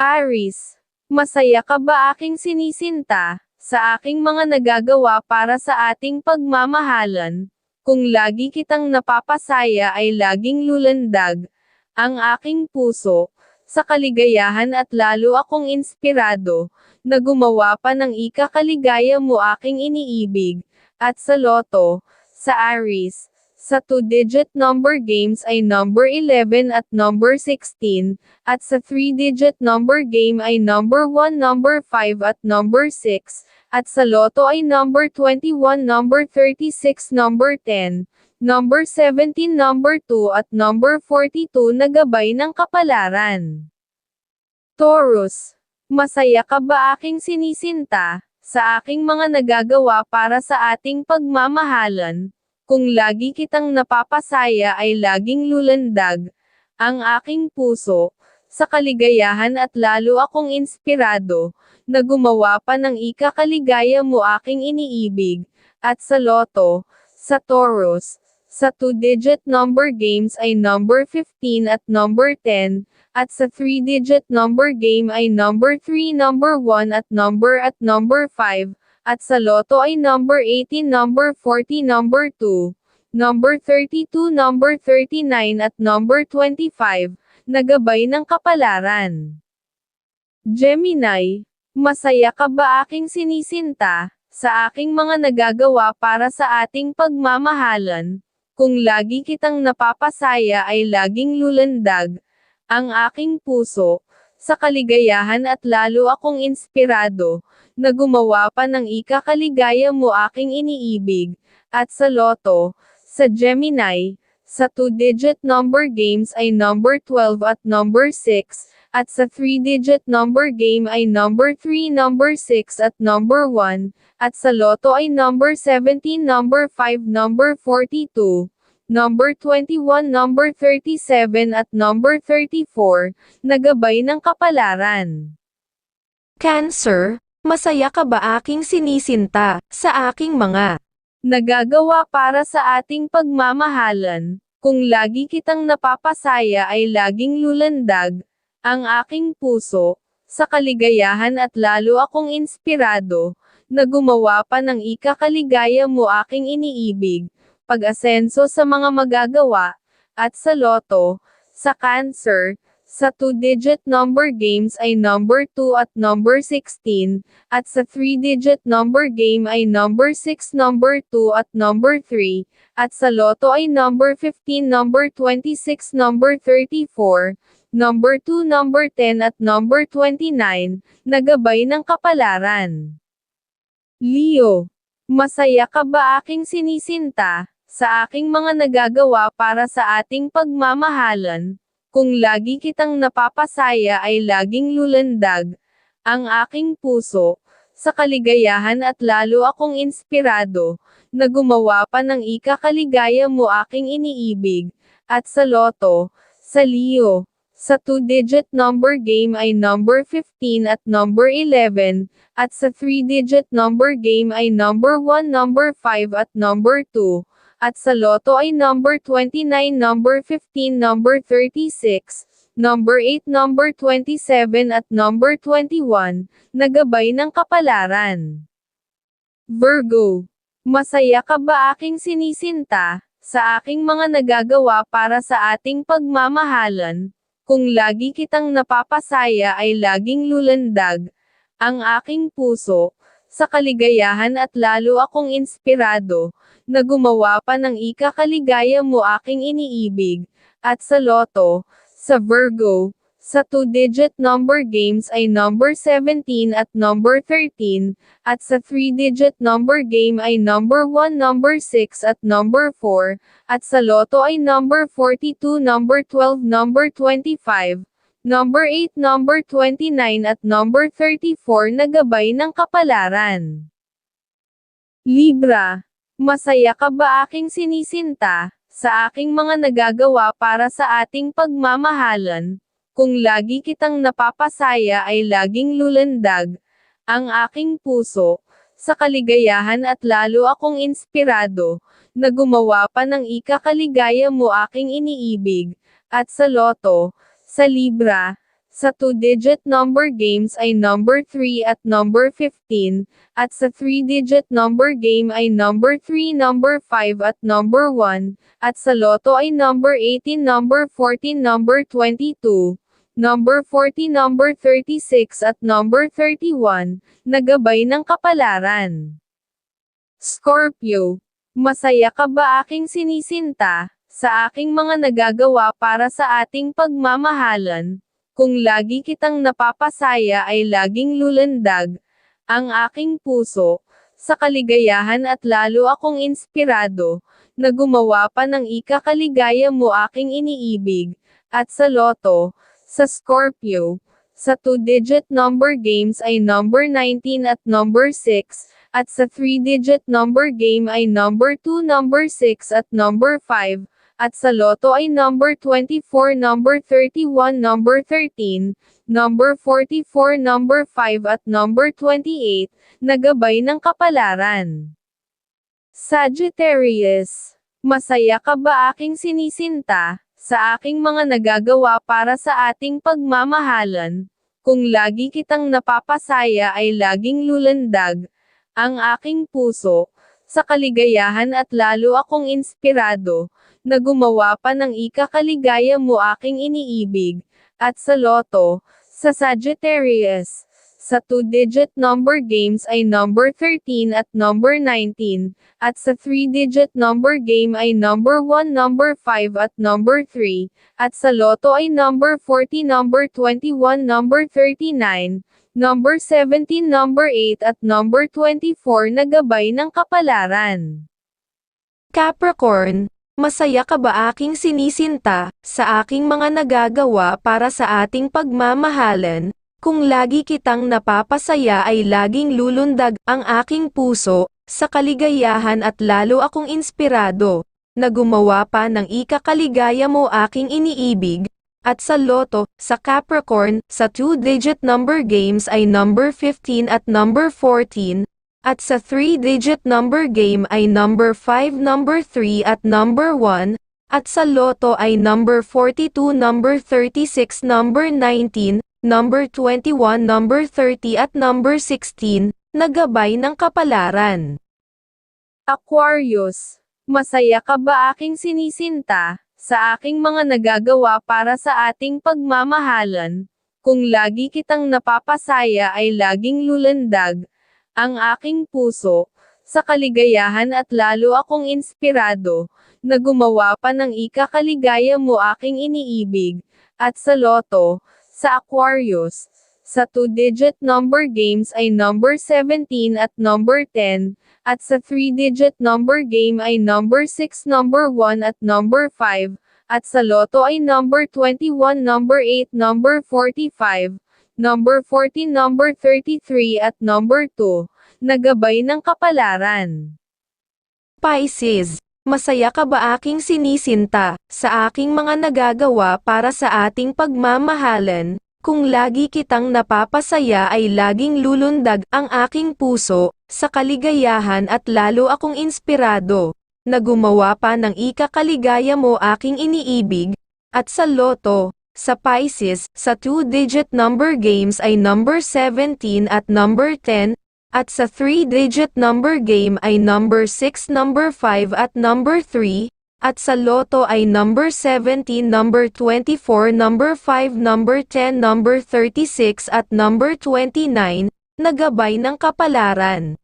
Aris, masaya ka ba aking sinisinta, sa aking mga nagagawa para sa ating pagmamahalan? Kung lagi kitang napapasaya ay laging lulandag, ang aking puso, sa kaligayahan at lalo akong inspirado, na gumawa pa ng ikakaligaya mo aking iniibig, at sa loto, sa Aris, sa two-digit number games ay number 11 at number 16, at sa three-digit number game ay number 1, number 5 at number 6, at sa loto ay number 21, number 36, number 10, number 17, number 2 at number 42 na gabay ng kapalaran. Taurus, masaya ka ba aking sinisinta, sa aking mga nagagawa para sa ating pagmamahalan? Kung lagi kitang napapasaya ay laging lulandag, ang aking puso, sa kaligayahan at lalo akong inspirado, na gumawa pa ng ikakaligaya mo aking iniibig, at sa loto, sa Taurus, sa two-digit number games ay number 15 at number 10, at sa three-digit number game ay number 3, number 1 at number at number 5, at sa loto ay number 18, number 40, number 2, number 32, number 39 at number 25, nagabay ng kapalaran. Gemini, masaya ka ba aking sinisinta, sa aking mga nagagawa para sa ating pagmamahalan? Kung lagi kitang napapasaya ay laging lulandag, ang aking puso, sa kaligayahan at lalo akong inspirado, na gumawa pa ng ikakaligaya mo aking iniibig, at sa loto, sa Gemini, sa two-digit number games ay number 12 at number 6, at sa three-digit number game ay number 3, number 6 at number 1, at sa loto ay number 17, number 5, number 42, number 21, number 37 at number 34, nagabay ng kapalaran. Cancer, masaya ka ba aking sinisinta, sa aking mga Nagagawa para sa ating pagmamahalan, kung lagi kitang napapasaya ay laging lulandag, ang aking puso, sa kaligayahan at lalo akong inspirado, na gumawa pa ng ikakaligaya mo aking iniibig, pag-asenso sa mga magagawa, at sa loto, sa cancer, sa two-digit number games ay number 2 at number 16, at sa three-digit number game ay number 6, number 2 at number 3, at sa loto ay number 15, number 26, number 34, number 2, number 10 at number 29, nagabay ng kapalaran. Leo, masaya ka ba aking sinisinta, sa aking mga nagagawa para sa ating pagmamahalan? Kung lagi kitang napapasaya ay laging lulandag, ang aking puso, sa kaligayahan at lalo akong inspirado, na gumawa pa ng ikakaligaya mo aking iniibig, at sa loto, sa Leo, sa two-digit number game ay number 15 at number 11, at sa three-digit number game ay number 1, number 5 at number 2, at sa loto ay number 29, number 15, number 36, number 8, number 27 at number 21, nagabay ng kapalaran. Virgo, masaya ka ba aking sinisinta, sa aking mga nagagawa para sa ating pagmamahalan? Kung lagi kitang napapasaya ay laging lulandag, ang aking puso, sa kaligayahan at lalo akong inspirado, na gumawa pa ng ikakaligaya mo aking iniibig, at sa loto, sa Virgo, sa two-digit number games ay number 17 at number 13, at sa three-digit number game ay number 1, number 6 at number 4, at sa loto ay number 42, number 12, number 25, number 8, number 29 at number 34 na gabay ng kapalaran. Libra, masaya ka ba aking sinisinta, sa aking mga nagagawa para sa ating pagmamahalan? Kung lagi kitang napapasaya ay laging lulandag, ang aking puso, sa kaligayahan at lalo akong inspirado, na gumawa pa ng ikakaligaya mo aking iniibig, at sa loto, sa Libra, Sa 2-digit number games ay number 3 at number 15, at sa 3-digit number game ay number 3, number 5 at number 1, at sa loto ay number 18, number 14, number 22, number 40, number 36 at number 31, nagabay ng kapalaran. Scorpio, masaya ka ba aking sinisinta, sa aking mga nagagawa para sa ating pagmamahalan? Kung lagi kitang napapasaya ay laging lulandag, ang aking puso, sa kaligayahan at lalo akong inspirado, na gumawa pa ng ikakaligaya mo aking iniibig, at sa loto, sa Scorpio, sa 2-digit number games ay number 19 at number 6, at sa 3-digit number game ay number 2, number 6 at number 5, at sa loto ay number 24, number 31, number 13, number 44, number 5 at number 28, nagabay ng kapalaran. Sagittarius, masaya ka ba aking sinisinta, sa aking mga nagagawa para sa ating pagmamahalan? Kung lagi kitang napapasaya ay laging lulandag, ang aking puso, sa kaligayahan at lalo akong inspirado, na gumawa pa ng ikakaligaya mo aking iniibig, at sa loto, sa Sagittarius, sa 2-digit number games ay number 13 at number 19, at sa 3-digit number game ay number 1, number 5 at number 3, at sa loto ay number 40, number 21, number 39, number 17, number 8 at number 24 na gabay ng kapalaran. Capricorn, masaya ka ba aking sinisinta, sa aking mga nagagawa para sa ating pagmamahalan? Kung lagi kitang napapasaya ay laging lulundag ang aking puso, sa kaligayahan at lalo akong inspirado, na gumawa pa ng ikakaligaya mo aking iniibig, at sa loto, sa Capricorn, sa 2-digit number games ay number 15 at number 14, at sa 3-digit number game ay number 5, number 3 at number 1, at sa loto ay number 42, number 36, number 19, number 21, number 30 at number 16, nagabay ng kapalaran. Aquarius, masaya ka ba aking sinisinta, sa aking mga nagagawa para sa ating pagmamahalan? Kung lagi kitang napapasaya ay laging lulandag, ang aking puso, sa kaligayahan at lalo akong inspirado, na gumawa pa ng ikakaligaya mo aking iniibig, at sa loto, sa Aquarius, sa 2-digit number games ay number 17 at number 10, at sa 3-digit number game ay number 6, number 1 at number 5, at sa loto ay number 21, number 8, number 45, number 14, number 33 at number 2, nagabay ng kapalaran. Pisces, masaya ka ba aking sinisinta, sa aking mga nagagawa para sa ating pagmamahalan? Kung lagi kitang napapasaya ay laging lulundag ang aking puso, sa kaligayahan at lalo akong inspirado, na gumawa pa ng ikakaligaya mo aking iniibig, at sa loto, sa Pisces, sa 2-digit number games ay number 17 at number 10, at sa 3-digit number game ay number 6, number 5 at number 3, at sa loto ay number 17, number 24, number 5, number 10, number 36 at number 29, nagabay ng kapalaran.